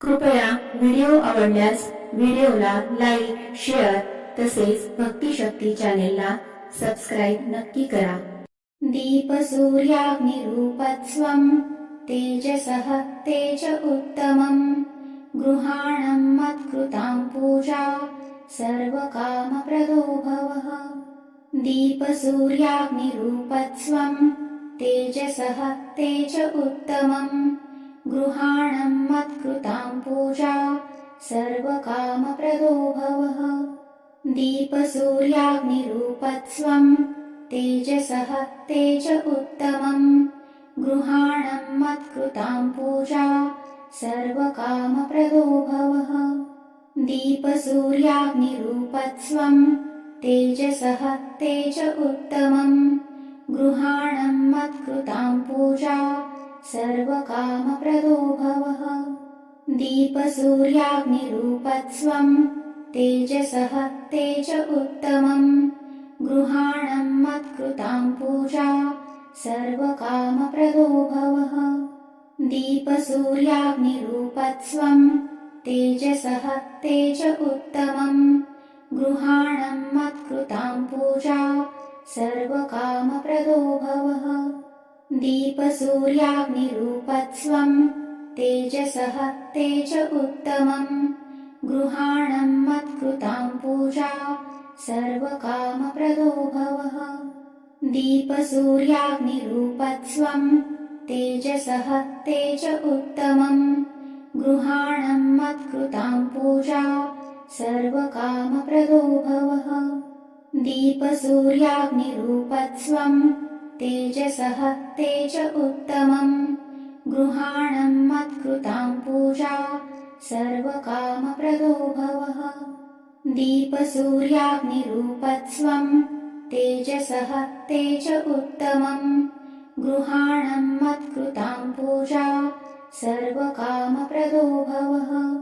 कृपया व्हिडिओ आवडल्यास व्हिडिओला लाईक शेअर तसेच भक्तिशक्ती चॅनेलला सबस्क्राईब नक्की करा. दीपसूर्याग्निरूपत्स्वम् तेजसः तेज उत्तमम् गृहाणं मत्कृतां पूजा सर्वकामप्रदो भवः दीपसूर्याग्निरूपत्स्वम् तेजसः तेज उत्तमम्. गृहाणं मत्कृतां पूजा सर्वकामप्रदो भवः। दीपसूर्याग्निरूपत्स्वम् तेजसः तेज उत्तमम् गृहाणं मत्कृतां पूजा सर्वकामप्रदो भवः। दीपसूर्याग्निरूपत्स्वम् तेजसः तेज उत्तमम् गृहाणं मत्कृतां पूजा सर्वकामप्रदो भवः दीपसूर्याग्निरूपत्स्वम् तेजसः तेज उत्तमम् गृहाणं मत्कृतां पूजा सर्वकामप्रदो भवः दीपसूर्याग्निरूपत्स्वम् तेजसः तेज उत्तमम् गृहाणं मत्कृतां पूजा सर्वकामप्रदो भवः दीपसूर्याग्निरूपत्स्वम् तेजसः तेज उत्तमम् गृहाणं मत्कृतां पूजा सर्वकामप्रदो भवः। दीपसूर्याग्निरूपत्स्वम् तेजसः तेज उत्तमम् गृहाणं मत्कृतां पूजा सर्वकामप्रदो भवः। दीपसूर्याग्निरूपत्स्वम् तेजसः तेज उत्तमम्। गृहाणं मत्कृतां पूजा। सर्वकामप्रदो भवः दीपसूर्याग्निरूपत्स्वम्। तेजसः तेज उत्तमम्। गृहाणं मत्कृतां पूजा। सर्वकामप्रदो भवः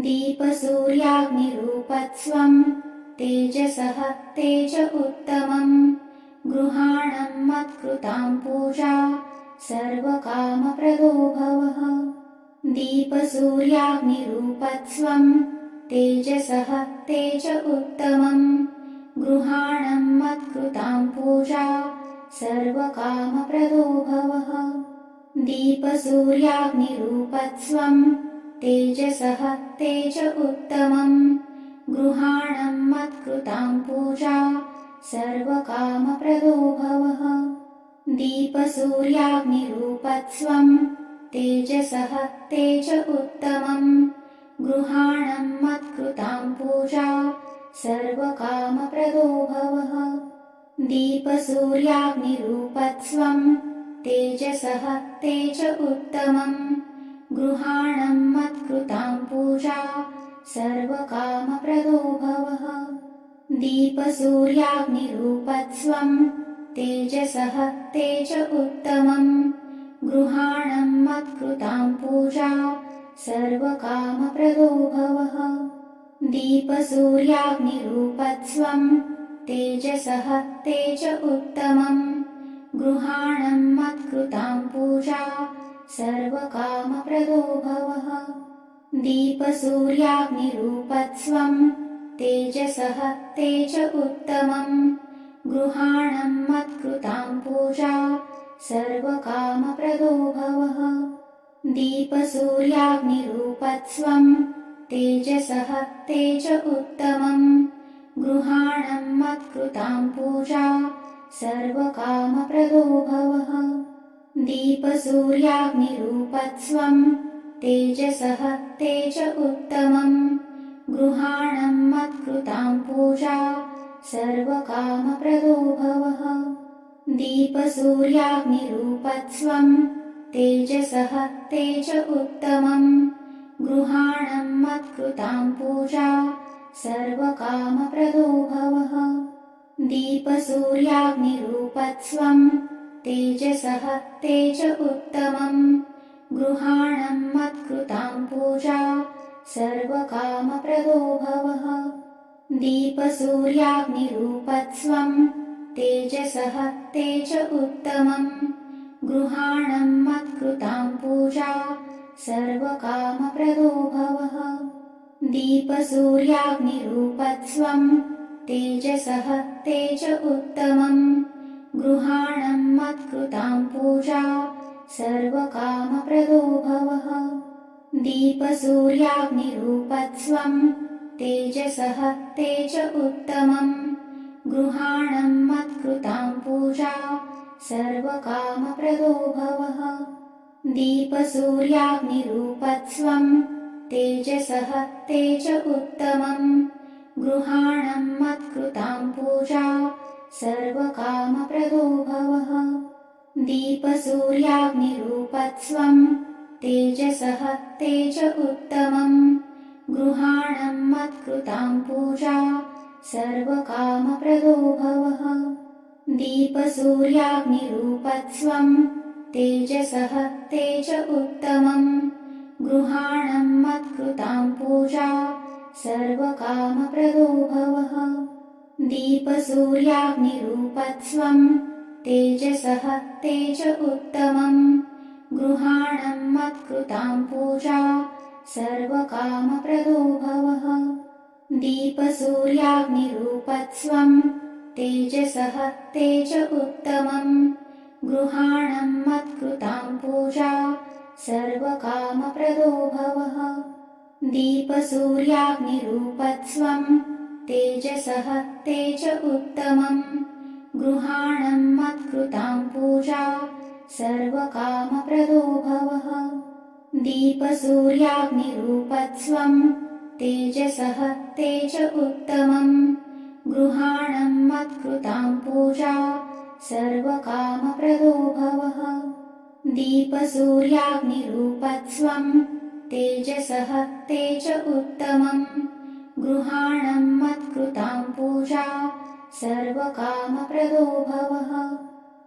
दीपसूर्याग्निरूपत्स्वम्। तेजसः तेज उत्तमम् गृहाणं मत्कृतां पूजा सर्वकामप्रदो भवः। दीपसूर्याग्निरूपत्स्वम् तेजसः तेज उत्तमम्। गृहाणं मत्कृतां पूजा सर्वकामप्रदो भवः। दीपसूर्याग्निरूपत्स्वम् तेजसः तेज उत्तमम्। गृहाणं मत्कृतां पूजा सर्वकामप्रदो भवः दीपसूर्याग्निरूपत्स्वम् तेजसः तेज उत्तमम्। गृहाणं मत्कृतां पूजा सर्वकामप्रदो भवः दीपसूर्याग्निरूपत्स्वम् तेजसः तेज उत्तमम्। गृहाणं मत्कृतां पूजा सर्वकामप्रदो भवः दीपसूर्याग्निरूपत्स्वम् तेजसः तेज उत्तमम् गृहाणं मत्कृतां पूजा सर्वकामप्रदो भवः दीपसूर्याग्निरूपत्स्वम् तेजसः तेज उत्तमम् गृहाणं मत्कृतां पूजा सर्वकामप्रदो भवः दीपसूर्याग्निरूपत्स्वम् तेजसः तेज उत्तमम्। गृहाणं मत्कृतां पूजा। सर्वकामप्रदो भवः। दीपसूर्याग्निरूपत्स्वम्। तेजसः तेज उत्तमम्। गृहाणं मत्कृतां पूजा। सर्वकामप्रदो भवः। दीपसूर्याग्निरूपत्स्वम्। तेजसः तेज उत्तमम् गृहाणं मत्कृतां पूजा सर्वकामप्रदो भवः दीपसूर्याग्निरूपत्स्वम् तेजसः तेज उत्तमम्। गृहाणं मत्कृतां पूजा सर्वकामप्रदो भवः दीपसूर्याग्निरूपत्स्वम् तेजसः तेज उत्तमम्। गृहाणं मत्कृतां पूजा सर्वकामप्रदो भवः दीपसूर्याग्निरूपत्स्वम् तेजसः तेज उत्तमम्। गृहाणं मत्कृतां पूजा सर्वकामप्रदो भवः दीपसूर्याग्निरूपत्वं तेजसः तेज उत्तमम्। गृहाणं मत्कृतां पूजा सर्वकामप्रदो भवः दीपसूर्याग्निरूपत्वं तेजसः तेज उत्तमम् गृहाणं मत्कृतां पूजा सर्वकामप्रदो भवः दीपसूर्याग्निरूपत्वं तेजसः तेज उत्तमम् गृहाणं मत्कृतां पूजा सर्वकामप्रदो भवः दीपसूर्याग्निरूपत्वं तेजसः तेज उत्तमम्। गृहाणं मत्कृतां पूजा सर्वकामप्रदो भवः दीपसूर्याग्निरूपत्वं तेजसः तेज उत्तमम्। गृहाणं मत्कृतां पूजा सर्वकामप्रदो भवः दीपसूर्याग्निरूपत्वं तेजसः तेज उत्तमम् गृहाणं मत्कृतां पूजा सर्वकामप्रदो भवः दीपसूर्याग्निरूपत्वं तेजसः तेज उत्तमम् गृहाणं मत्कृतां पूजा सर्वकामप्रदो भवः दीपसूर्याग्निरूपत्वं तेजसः तेज उत्तमम् गृहाणं मत्कृतां पूजा सर्वकामप्रदो भवः दीपसूर्याग्निरूपत्वं तेजसः तेज उत्तमम् गृहाणं मत्कृतां पूजा सर्वकामप्रदो भवः दीपसूर्याग्निरूपत्वं तेजसः तेज उत्तमम् गृहाणं मत्कृतां पूजा सर्वकामप्रदो भवः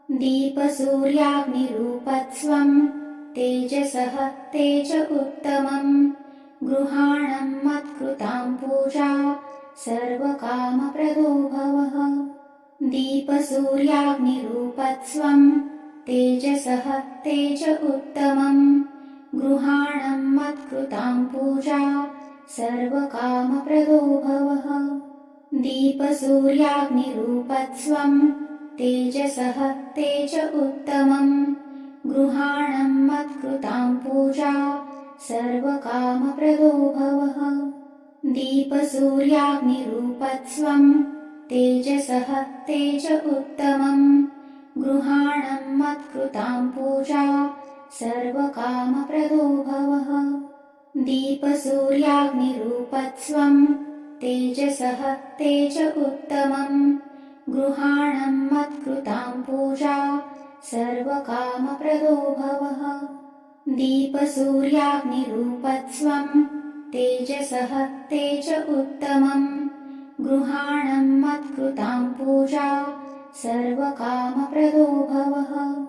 दीपसूर्याग्निरूपत्वं तेजसः तेज उत्तमम् गृहाणं मत्कृतां पूजा सर्वकामप्रदो भवः दीपसूर्याग्निरूपत्वं तेजसः तेज उत्तमम् गृहाणं मत्कृतां पूजा सर्वकामप्रदो भवः दीपसूर्याग्निरूपत्वं तेजसः तेज उत्तमम्। गृहाणं मत्कृतां पूजा। सर्वकामप्रदो भवः दीपसूर्याग्निरूपत्वं तेजसः तेज उत्तमम्। गृहाणं मत्कृतां पूजा। सर्वकामप्रदो भवः दीपसूर्याग्निरूपत्वं तेजसः तेज उत्तमम् गृहाणं मत्कृतां पूजा सर्वकामप्रदो भवः। दीपसूर्याग्निरूपत्वं तेजसः तेज उत्तमम्। गृहाणं मत्कृतां पूजा सर्वकामप्रदो भवः।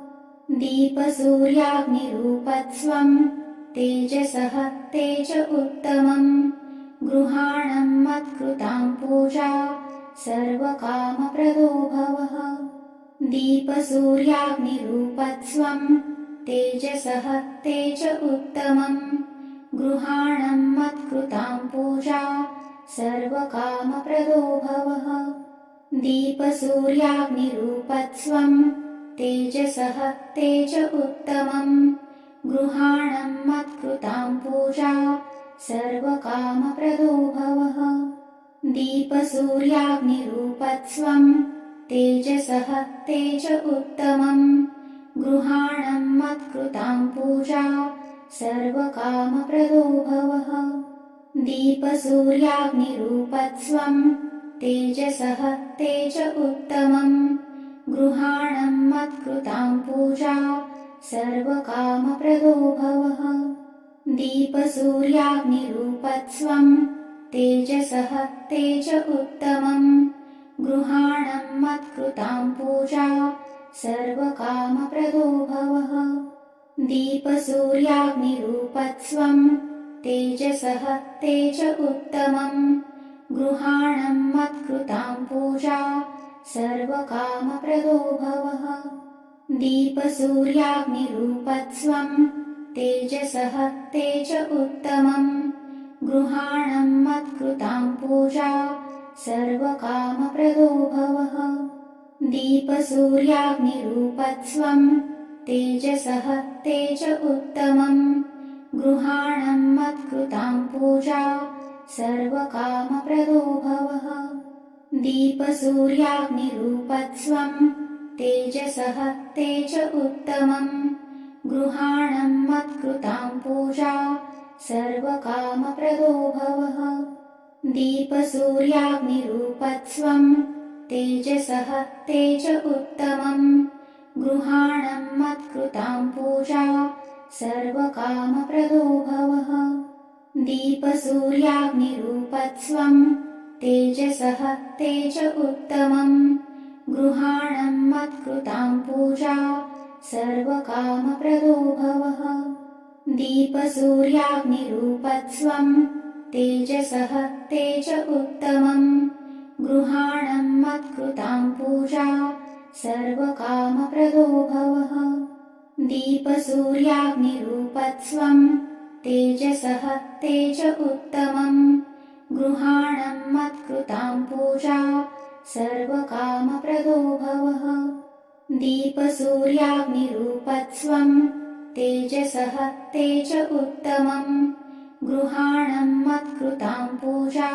दीपसूर्याग्निरूपत्वं तेजसः तेज उत्तमम्। गृहाणं मत्कृतां पूजा सर्वकामप्रदो भवः दीपसूर्याग्निरूपत्वं तेजसः तेज उत्तमम्। गृहाणं मत्कृतां पूजा सर्वकामप्रदो भवः दीपसूर्याग्निरूपत्वं तेजसः तेज उत्तमम्। गृहाणं मत्कृतां पूजा सर्वकामप्रदो भवः दीपसूर्याग्निरूपत्वं तेजसः तेज उत्तमम् गृहाणं मत्कृतां पूजा सर्वकामप्रदो भवः दीपसूर्याग्निरूपत्वं तेजसः तेज उत्तमम् गृहाणं मत्कृतां पूजा सर्वकामप्रदो भवः दीपसूर्याग्निरूपत्वं तेजसः तेज उत्तमम् गृहाणं मत्कृतां पूजा। सर्वकामप्रदो भवः दीपसूर्याग्निरूपत्वं तेजसः तेज उत्तमम् गृहाणं मत्कृतां पूजा। सर्वकामप्रदो भवः दीपसूर्याग्निरूपत्वं तेजसः तेज उत्तमम् गृहाणं मत्कृतां पूजा सर्वकामप्रदो भवः दीपसूर्याग्निरूपत्स्वं तेजसः तेज उत्तमम्। गृहाणं मत्कृतां पूजा सर्वकामप्रदो भवः दीपसूर्याग्निरूपत्स्वं तेजसः तेज उत्तमम्। गृहाणं मत्कृतां पूजा सर्वकामप्रदो भवः दीपसूर्याग्निरूपत्स्वं तेजसः तेज उत्तमम् गृहाणं मत्कृतां पूजा सर्वकामप्रदो भवः दीपसूर्याग्निरूपत्स्वं तेजसः तेज उत्तमम् गृहाणं मत्कृतां पूजा सर्वकामप्रदो भवः दीपसूर्याग्निरूपत्स्वं तेजसः तेज उत्तमम् गृहाणं मत्कृतां पूजा सर्वकामप्रदो भवः दीपसूर्याग्निरूपत्स्वं तेजसः तेज उत्तमम् गृहाणं मत्कृतां पूजा सर्वकामप्रदो भवः दीपसूर्याग्निरूपत्स्वं तेजसः तेज उत्तमम्। गृहाणं मत्कृतां पूजा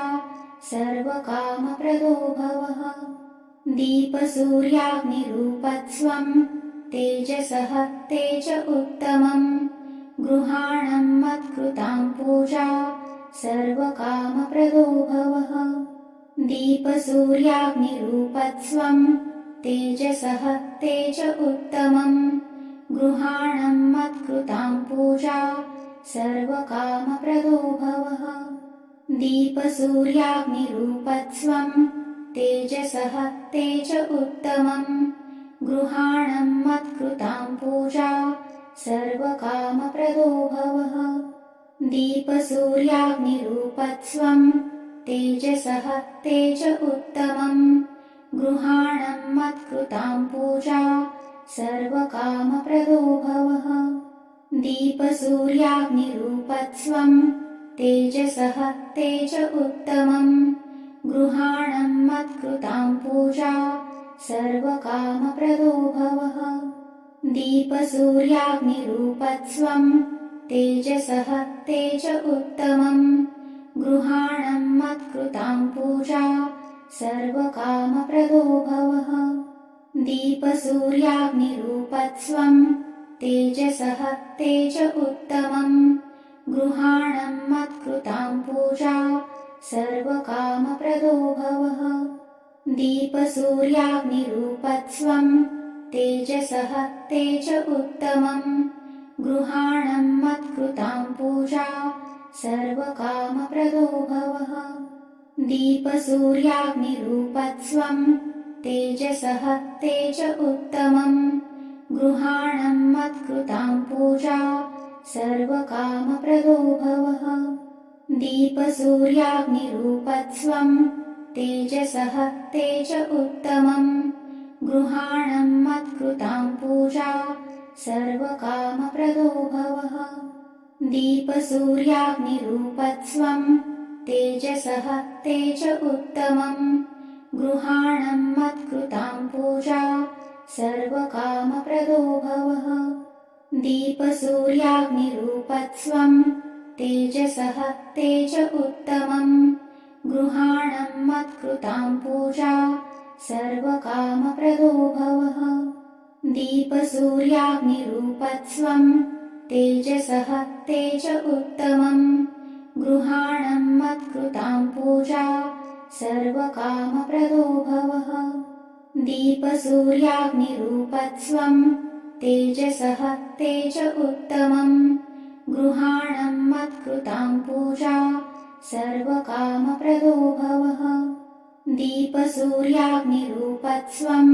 सर्वकामप्रदो भवः दीपसूर्याग्निरूपत्स्वं तेजसः तेज उत्तमम्। गृहाणं मत्कृतां पूजा सर्वकामप्रदो भवः दीपसूर्याग्निरूपत्स्वं तेजसः तेज उत्तमम् गृहाणं मत्कृतां पूजा सर्वकामप्रदो भवः दीपसूर्याग्निरूपत्स्वं तेजसः तेज उत्तमम् गृहाणं मत्कृतां पूजा सर्वकामप्रदो भवः दीपसूर्याग्निरूपत्स्वं तेजसः तेज उत्तमम् गृहाणं मत्कृतां पूजा सर्वकामप्रदो भवः दीपसूर्याग्निरूपत्स्वं तेजसः तेज उत्तमम् गृहाणं मत्कृतां पूजा सर्वकामप्रदो भवः दीपसूर्याग्निरूपत्स्वं तेजसः तेज उत्तमम् गृहाणं मत्कृतां पूजा सर्वकामप्रदो भवः दीपसूर्याग्निरूपत्स्वं तेजसः तेज उत्तमम् गृहाणं मत्कृतां पूजा सर्वकामप्रदो भवः दीपसूर्याग्निरूपत्स्वं तेजसः तेज उत्तमम् गृहाणं मत्कृतां पूजा सर्वकामप्रदो भवः दीपसूर्याग्निरूपत्स्वं तेजसः तेज उत्तमम्। गृहाणं मत्कृतां पूजा। सर्वकामप्रदो भवः दीपसूर्याग्निरूपत्स्वं तेजसः तेज उत्तमम्। गृहाणं मत्कृतां पूजा। सर्वकामप्रदो भवः दीपसूर्याग्निरूपत्स्वं तेजसः तेज उत्तमम् गृहाणं मत्कृतां पूजा सर्वकामप्रदो भवः दीपसूर्याग्निरूपत्स्वं तेजसः तेज उत्तमम्। गृहाणं मत्कृतां पूजा सर्वकामप्रदो भवः दीपसूर्याग्निरूपत्स्वं तेजसः तेज उत्तमम्। गृहाणं मत्कृतां पूजा सर्वकामप्रदो भवः दीपसूर्याग्निरूपत्स्वं तेजसः तेज उत्तमम्। गृहाणं मत्कृतां पूजा सर्वकामप्रदो भवः दीपसूर्याग्निरूपत्स्वं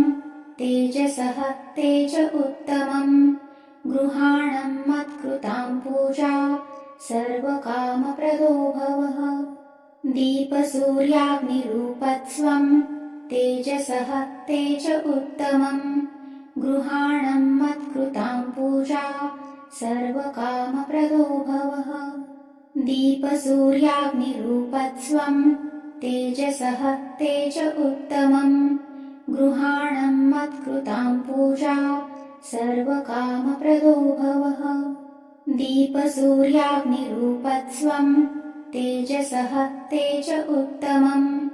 तेजसः तेज उत्तमम्। गृहाणं मत्कृतां पूजा सर्वकामप्रदो भवः दीपसूर्याग्निरूपत्स्वं तेजसः तेज उत्तमम् गृहाणं मत्कृतां पूजा सर्वकामप्रदो भवः। दीपसूर्याग्निरूपत्वम् तेजसः तेज उत्तमम् गृहाणं मत्कृतां पूजा सर्वकामप्रदो भवः। दीपसूर्याग्निरूपत्वम् तेजसः तेज उत्तमम्।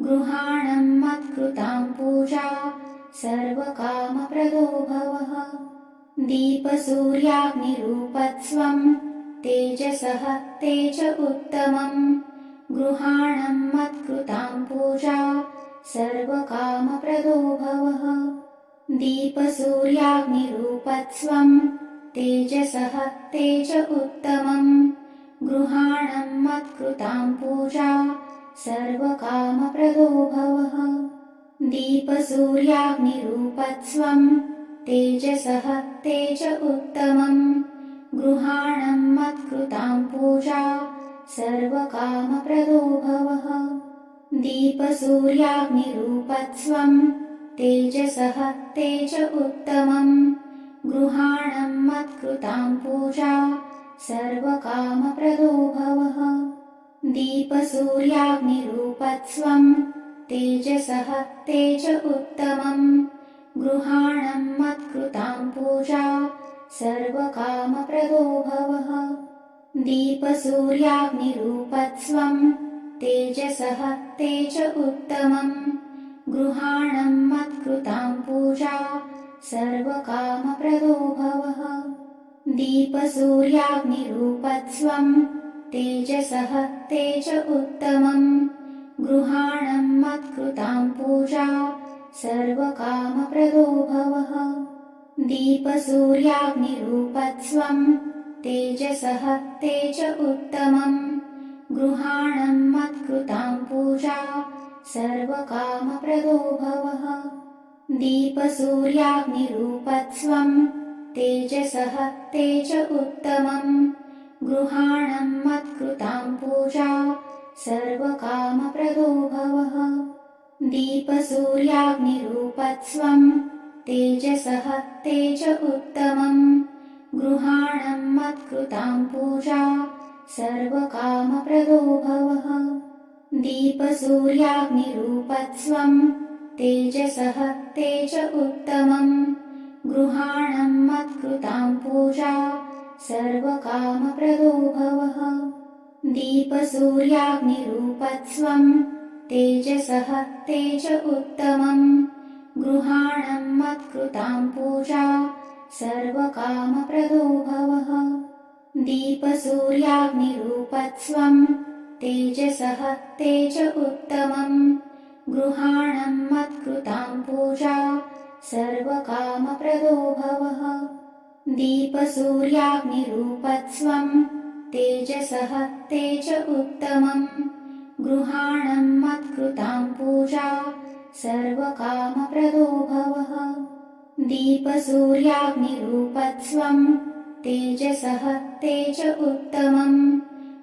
गृहाणं मत्कृतां पूजा सर्वकामप्रदो भवः दीपसूर्याग्निरूपत्वम् तेजसः तेज उत्तमम्। गृहाणं मत्कृतां पूजा सर्वकामप्रदो भवः दीपसूर्याग्निरूपत्वम् तेजसः तेज उत्तमम् गृहाणं मत्कृतां पूजा सर्वकामप्रदो भवः दीपसूर्याग्निरूपत्वम् तेजसः तेज उत्तमम्। गृहाणं मत्कृतां पूजा सर्वकामप्रदो भवः दीपसूर्याग्निरूपत्वम् तेजसः तेज उत्तमम्। गृहाणं मत्कृतां पूजा सर्वकामप्रदो भवः दीपसूर्याग्निरूपत्वम् तेजसः तेज उत्तमम् गृहाणं मत्कृतां पूजा सर्वकामप्रदो भवः दीपसूर्याग्निरूपत्वम् तेजसः तेज उत्तमम् गृहाणं मत्कृतां पूजा सर्वकामप्रदो भवः दीपसूर्याग्निरूपत्वम् तेजसः तेज उत्तमम् गृहाणं मत्कृतां पूजा सर्वकामप्रदो भवः दीपसूर्याग्निरूपत्वम् तेजसः तेज उत्तमम् गृहाणं मत्कृतां पूजा सर्वकामप्रदो भवः दीपसूर्याग्निरूपत्वम् तेजसः तेज उत्तमम्। गृहाणं मत्कृतां पूजा। सर्वकामप्रदो भवः दीपसूर्याग्निरूपत्वम् तेजसः तेज उत्तमम्। गृहाणं मत्कृतां पूजा। सर्वकामप्रदो भवः दीपसूर्याग्निरूपत्वम् तेजसः तेज उत्तमम् गृहाणं मत्कृतां पूजा सर्वकामप्रदो भवः दीपसूर्याग्निरूपत्वम् तेजसः तेज उत्तमम्। गृहाणं मत्कृतां पूजा सर्वकामप्रदो भवः दीपसूर्याग्निरूपत्वम् तेजसः तेज उत्तमम्। गृहाणं मत्कृतां पूजा सर्वकामप्रदो भवः दीपसूर्याग्निरूपत्वम् तेजसः तेज उत्तमम्। गृहाणं मत्कृतां पूजा सर्वकामप्रदो भवः दीपसूर्याग्निरूपत्वम् तेजसः तेज उत्तमम्।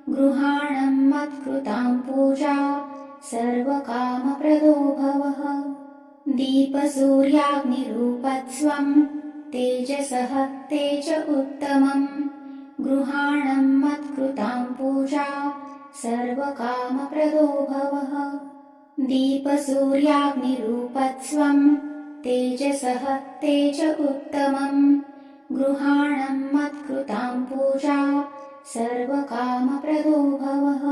गृहाणं मत्कृतां पूजा सर्वकामप्रदो भवः दीपसूर्याग्निरूपत्वम् तेजसः तेज उत्तमम् गृहाणं मत्कृतां पूजा सर्वकामप्रदो भवः दीपसूर्याग्निरूपत्वम् तेजसः तेज उत्तमम् गृहाणं मत्कृतां पूजा सर्वकामप्रदो भवः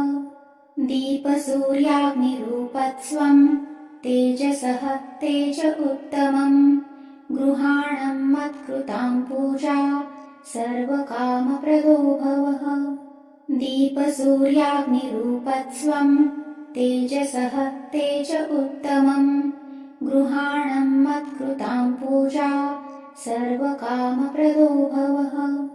दीपसूर्याग्निरूपत्वम् तेजसः तेज उत्तमम्। गृहाणं मत्कृतां पूजा। सर्वकामप्रदो भवः दीपसूर्याग्निरूपत्वम् तेजसः तेज उत्तमम्। गृहाणं मत्कृतां पूजा। सर्वकामप्रदो भवः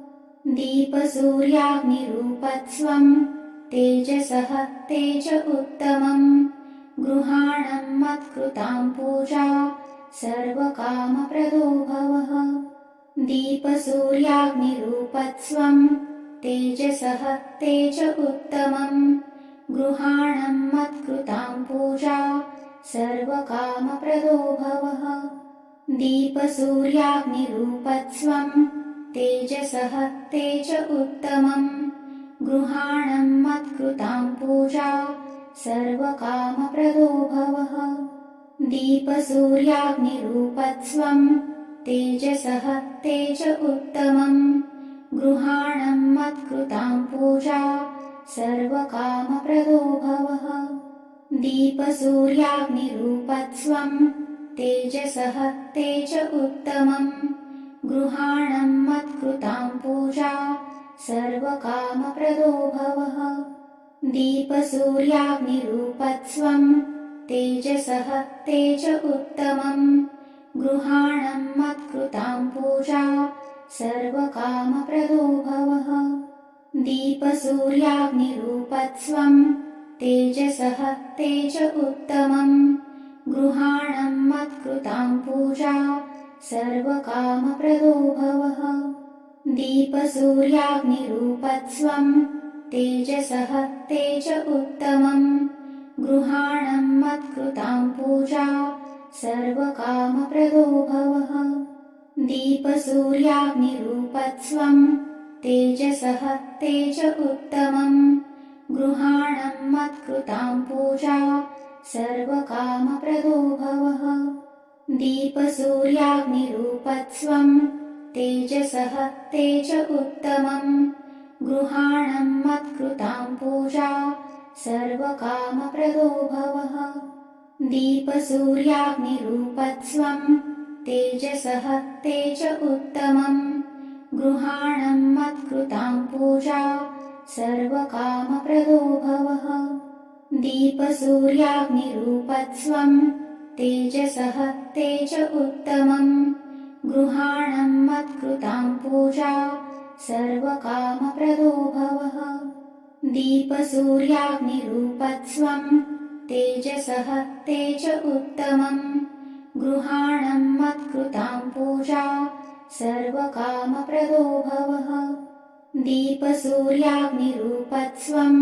दीपसूर्याग्निरूपत्वम् तेजसः तेज उत्तमम् गृहाणं मत्कृतां पूजा सर्वकामप्रदो भवः दीपसूर्याग्निरूपत्वम् तेजसः तेज उत्तमम्। गृहाणं मत्कृतां पूजा सर्वकामप्रदो भवः दीपसूर्याग्निरूपत्वम् तेजसः तेज उत्तमम्। गृहाणं मत्कृतां पूजा सर्वकामप्रदो भवः दीपसूर्याग्निरूपत्स्वं तेजसः तेज उत्तमम्। गृहाणं मत्कृतां पूजा सर्वकामप्रदो भवः दीपसूर्याग्निरूपत्स्वं तेजसः तेज उत्तमम्। गृहाणं मत्कृतां पूजा सर्वकामप्रदो भवः दीपसूर्याग्निरूपत्स्वं तेजसः तेज उत्तमम् गृहाणं मत्कृतां पूजा सर्वकामप्रदो भवः दीपसूर्याग्निरूपत्स्वं तेजसः तेज उत्तमम् गृहाणं मत्कृतां पूजा सर्वकामप्रदो भवः दीपसूर्याग्निरूपत्स्वं तेजसः तेज उत्तमम्। गृहाणं मत्कृतां पूजा सर्वकामप्रदो भवः दीपसूर्याग्निरूपत्स्वं तेजसः तेज उत्तमम्। गृहाणं मत्कृतां पूजा सर्वकामप्रदो भवः दीपसूर्याग्निरूपत्स्वं तेजसः तेज उत्तमम् गृहाणं मत्कृतां पूजा सर्वकामप्रदो भवः दीपसूर्याग्निरूपत्स्वं तेजसः तेज उत्तमम्। गृहाणं मत्कृतां पूजा सर्वकामप्रदो भवः दीपसूर्याग्निरूपत्स्वं तेजसः तेज उत्तमम्। गृहाणं मत्कृतां पूजा सर्वकामप्रदो भवः दीपसूर्याग्निरूपत्स्वं तेजसः तेज उत्तमम् गृहाणं मत्कृतां पूजा सर्वकामप्रदो भवः दीपसूर्याग्निरूपत्स्वं